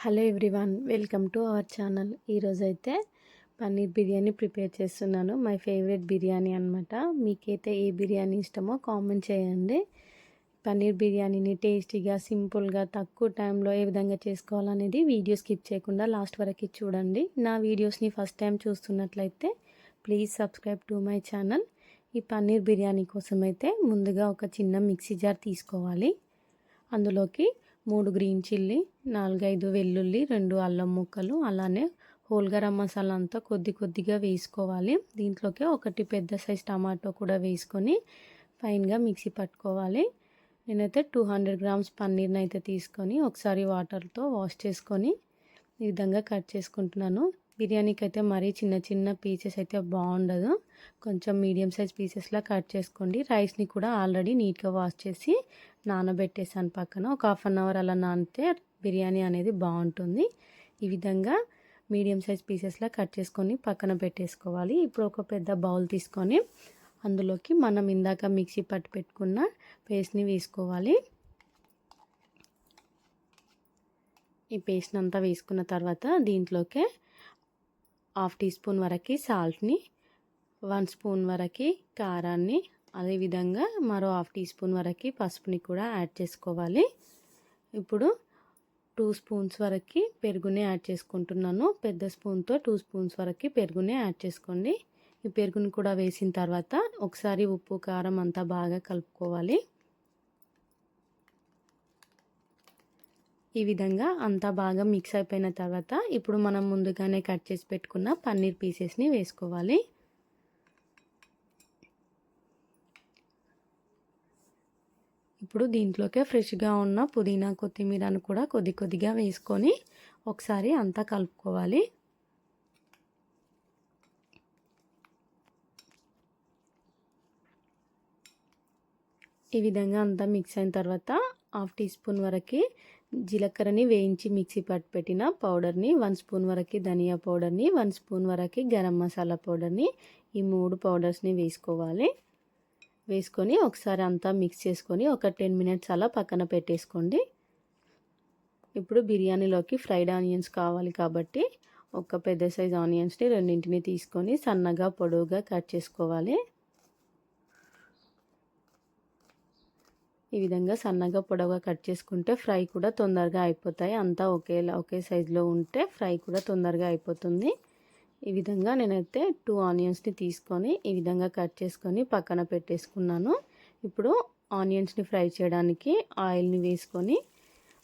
Hello everyone welcome to our channel. ఈరోజైతే paneer biryani prepare చేస్తున్నాను. My favourite biryani అనమాట మీకైతే ఏ బిర్యానీ ఇష్టమో కామెంట్ చేయండి. పన్నీర్ బిర్యానీని టేస్టీగా సింపుల్గా తక్కువ టైంలో ఏ విధంగా చేసుకోవాలనేది వీడియో స్కిప్ చేయకుండా లాస్ట్ వరకు చూడండి. నా వీడియోస్ని ఫస్ట్ టైం చూస్తున్నట్లయితే please subscribe to my channel. ఈ పన్నీర్ బిర్యానీ కోసం అయితే ముందుగా ఒక చిన్న మిక్సీ జార్ తీసుకోవాలి. అందులోకి మూడు గ్రీన్ చిల్లీ నాలుగైదు వెల్లుల్లి రెండు అల్లం ముక్కలు అలానే హోల్ గరం మసాలా అంతా కొద్ది కొద్దిగా వేసుకోవాలి. దీంట్లోకి ఒకటి పెద్ద సైజ్ టమాటో కూడా వేసుకొని ఫైన్గా మిక్సీ పట్టుకోవాలి. నేనైతే టూ హండ్రెడ్ గ్రామ్స్ పన్నీర్ని అయితే తీసుకొని ఒకసారి వాటర్తో వాష్ చేసుకొని ఈ విధంగా కట్ చేసుకుంటున్నాను. బిర్యానీకి అయితే మరీ చిన్న చిన్న పీసెస్ అయితే బాగుండదు. కొంచెం మీడియం సైజ్ పీసెస్లా కట్ చేసుకోండి. రైస్ని కూడా ఆల్రెడీ నీట్గా వాష్ చేసి నానబెట్టేసాను పక్కన. ఒక హాఫ్ అన్ అవర్ అలా నానితే బిర్యానీ అనేది బాగుంటుంది. ఈ విధంగా మీడియం సైజ్ పీసెస్లా కట్ చేసుకొని పక్కన పెట్టేసుకోవాలి. ఇప్పుడు ఒక పెద్ద బౌల్ తీసుకొని అందులోకి మనం ఇందాక మిక్సీ పట్టు పెట్టుకున్న పేస్ట్ని వేసుకోవాలి. ఈ పేస్ట్ని అంతా వేసుకున్న తర్వాత దీంట్లోకే హాఫ్ టీ స్పూన్ వరకు సాల్ట్ని వన్ స్పూన్ వరకు కారాన్ని అదేవిధంగా మరో హాఫ్ టీ స్పూన్ వరకు పసుపుని కూడా యాడ్ చేసుకోవాలి. ఇప్పుడు టూ స్పూన్స్ వరకు పెరుగుని యాడ్ చేసుకుంటున్నాను. పెద్ద స్పూన్తో టూ స్పూన్స్ వరకు పెరుగుని యాడ్ చేసుకోండి. ఈ పెరుగుని కూడా వేసిన తర్వాత ఒకసారి ఉప్పు కారం అంతా బాగా కలుపుకోవాలి. ఈ విధంగా అంతా బాగా మిక్స్ అయిపోయిన తర్వాత ఇప్పుడు మనం ముందుగానే కట్ చేసి పెట్టుకున్న పన్నీర్ పీసెస్ని వేసుకోవాలి. ఇప్పుడు దీంట్లోకే ఫ్రెష్గా ఉన్న పుదీనా కొత్తిమీరను కూడా కొద్ది కొద్దిగా వేసుకొని ఒకసారి అంతా కలుపుకోవాలి. ఈ విధంగా అంతా మిక్స్ అయిన తర్వాత హాఫ్ టీ స్పూన్ వరకు జీలకర్రని వేయించి మిక్సీ పట్టు పెట్టిన పౌడర్ని వన్ స్పూన్ వరకు ధనియా పౌడర్ని వన్ స్పూన్ వరకు గరం మసాలా పౌడర్ని ఈ మూడు పౌడర్స్ని వేసుకోవాలి. వేసుకొని ఒకసారి అంతా మిక్స్ చేసుకొని ఒక టెన్ మినిట్స్ అలా పక్కన పెట్టేసుకోండి. ఇప్పుడు బిర్యానీలోకి ఫ్రైడ్ ఆనియన్స్ కావాలి కాబట్టి ఒక పెద్ద సైజ్ ఆనియన్స్ని రెండింటిని తీసుకొని సన్నగా పొడవుగా కట్ చేసుకోవాలి. ఈ విధంగా సన్నగా పొడవుగా కట్ చేసుకుంటే ఫ్రై కూడా తొందరగా అయిపోతాయి. అంతా ఒకేలా ఒకే సైజులో ఉంటే ఫ్రై కూడా తొందరగా అయిపోతుంది. ఈ విధంగా నేనైతే టూ ఆనియన్స్ని తీసుకొని ఈ విధంగా కట్ చేసుకొని పక్కన పెట్టేసుకున్నాను. ఇప్పుడు ఆనియన్స్ని ఫ్రై చేయడానికి ఆయిల్ని వేసుకొని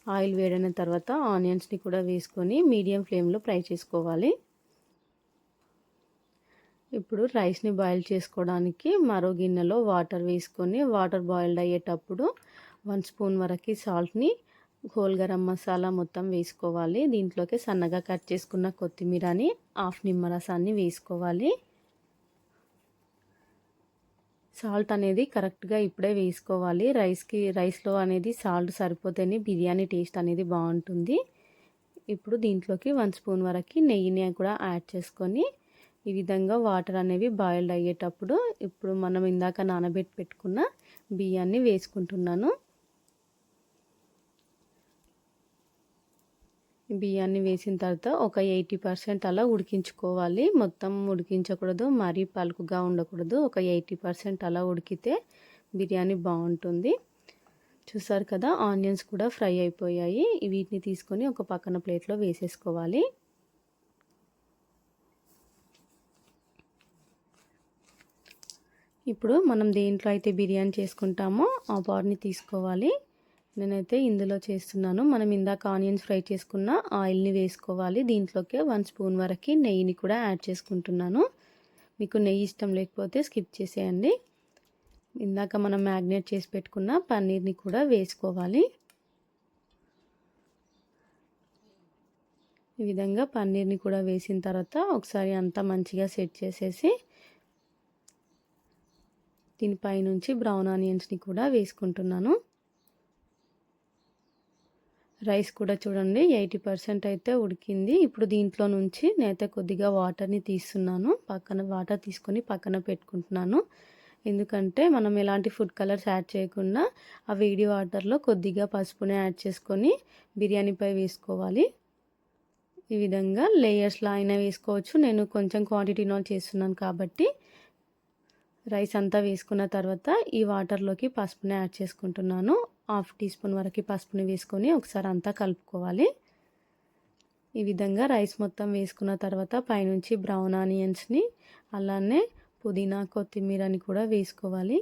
ఆయిల్ వేడైన తర్వాత ఆనియన్స్ని కూడా వేసుకొని మీడియం ఫ్లేమ్లో ఫ్రై చేసుకోవాలి. ఇప్పుడు రైస్ని బాయిల్ చేసుకోవడానికి మరో గిన్నెలో వాటర్ వేసుకొని వాటర్ బాయిల్డ్ అయ్యేటప్పుడు వన్ స్పూన్ వరకు సాల్ట్ని హోల్ గరం మసాలా మొత్తం వేసుకోవాలి. దీంట్లోకి సన్నగా కట్ చేసుకున్న కొత్తిమీరని హాఫ్ నిమ్మరసాన్ని వేసుకోవాలి. సాల్ట్ అనేది కరెక్ట్గా ఇప్పుడే వేసుకోవాలి. రైస్కి రైస్లో అనేది సాల్ట్ సరిపోతేనే బిర్యానీ టేస్ట్ అనేది బాగుంటుంది. ఇప్పుడు దీంట్లోకి వన్ స్పూన్ వరకు నెయ్యిని కూడా యాడ్ చేసుకొని ఈ విధంగా వాటర్ అనేవి బాయిల్డ్ అయ్యేటప్పుడు ఇప్పుడు మనం ఇందాక నానబెట్టి పెట్టుకున్న బియ్యాన్ని వేసుకుంటున్నాను. బియ్యాన్ని వేసిన తర్వాత ఒక ఎయిటీ పర్సెంట్ అలా ఉడికించుకోవాలి. మొత్తం ఉడికించకూడదు మరీ పలుకుగా ఉండకూడదు. ఒక ఎయిటీ పర్సెంట్ అలా ఉడికితే బిర్యానీ బాగుంటుంది. చూసారు కదా ఆనియన్స్ కూడా ఫ్రై అయిపోయాయి. వీటిని తీసుకొని ఒక పక్కన ప్లేట్లో వేసేసుకోవాలి. ఇప్పుడు మనం దేంట్లో అయితే బిర్యానీ చేసుకుంటామో ఆ బార్ని తీసుకోవాలి. నేనైతే ఇందులో చేస్తున్నాను. మనం ఇందాక ఆనియన్స్ ఫ్రై చేసుకున్న ఆయిల్ని వేసుకోవాలి. దీంట్లోకే వన్ స్పూన్ వరకు నెయ్యిని కూడా యాడ్ చేసుకుంటున్నాను. మీకు నెయ్యి ఇష్టం లేకపోతే స్కిప్ చేసేయండి. ఇందాక మనం మ్యాగ్నేట్ చేసి పెట్టుకున్న పన్నీర్ని కూడా వేసుకోవాలి. ఈ విధంగా పన్నీర్ని కూడా వేసిన తర్వాత ఒకసారి అంతా మంచిగా సెట్ చేసేసి దీనిపై నుంచి బ్రౌన్ ఆనియన్స్ని కూడా వేసుకుంటున్నాను. రైస్ కూడా చూడండి ఎయిటీ పర్సెంట్ అయితే ఉడికింది. ఇప్పుడు దీంట్లో నుంచి నేనైతే కొద్దిగా వాటర్ని తీస్తున్నాను. పక్కన వాటర్ తీసుకొని పక్కన పెట్టుకుంటున్నాను. ఎందుకంటే మనం ఎలాంటి ఫుడ్ కలర్స్ యాడ్ చేయకుండా ఆ వేడి వాటర్లో కొద్దిగా పసుపుని యాడ్ చేసుకొని బిర్యానీపై వేసుకోవాలి. ఈ విధంగా లేయర్స్లో అయినా వేసుకోవచ్చు. నేను కొంచెం క్వాంటిటీలో చేస్తున్నాను కాబట్టి రైస్ అంతా వేసుకున్న తర్వాత ఈ వాటర్లోకి పసుపుని యాడ్ చేసుకుంటున్నాను. హాఫ్ టీ స్పూన్ వరకు పసుపుని వేసుకొని ఒకసారి అంతా కలుపుకోవాలి. ఈ విధంగా రైస్ మొత్తం వేసుకున్న తర్వాత పైనుంచి బ్రౌన్ ఆనియన్స్ని అలానే పుదీనా కొత్తిమీరని కూడా వేసుకోవాలి.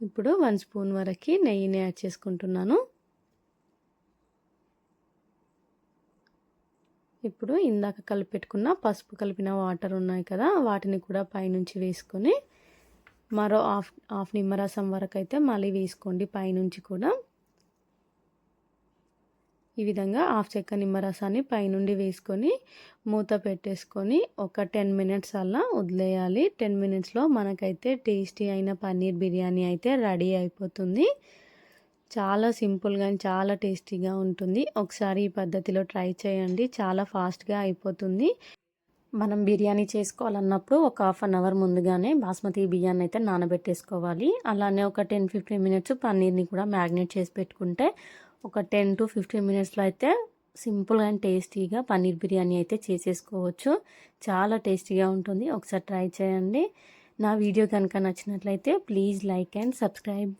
ఇప్పుడు వన్ స్పూన్ వరకు నెయ్యిని యాడ్ చేసుకుంటున్నాను. ఇప్పుడు ఇందాక కలిపెట్టుకున్న పసుపు కలిపిన వాటర్ ఉన్నాయి కదా వాటిని కూడా పైనుంచి వేసుకొని మరో హాఫ్ హాఫ్ నిమ్మరసం వరకు అయితే మళ్ళీ వేసుకోండి పైనుంచి కూడా. ఈ విధంగా హాఫ్ చెక్క నిమ్మరసాన్ని పైనుండి వేసుకొని మూత పెట్టేసుకొని ఒక టెన్ మినిట్స్ అలా వదిలేయాలి. టెన్ మినిట్స్లో మనకైతే టేస్టీ అయిన పన్నీర్ బిర్యానీ అయితే రెడీ అయిపోతుంది. చాలా సింపుల్గా చాలా టేస్టీగా ఉంటుంది. ఒకసారి ఈ పద్ధతిలో ట్రై చేయండి. చాలా ఫాస్ట్గా అయిపోతుంది. మనం బిర్యానీ చేసుకోవాలన్నప్పుడు ఒక హాఫ్ అన్ అవర్ ముందుగానే బాస్మతి బియ్యాన్ని అయితే నానబెట్టేసుకోవాలి. అలానే ఒక టెన్ ఫిఫ్టీన్ మినిట్స్ పన్నీర్ని కూడా మ్యాగ్నేట్ చేసి పెట్టుకుంటే ఒక టెన్ టు ఫిఫ్టీన్ మినిట్స్లో అయితే సింపుల్ అండ్ టేస్టీగా పన్నీర్ బిర్యానీ అయితే చేసేసుకోవచ్చు. చాలా టేస్టీగా ఉంటుంది. ఒకసారి ట్రై చేయండి. నా వీడియో కనుక నచ్చినట్లయితే ప్లీజ్ లైక్ అండ్ సబ్స్క్రైబ్.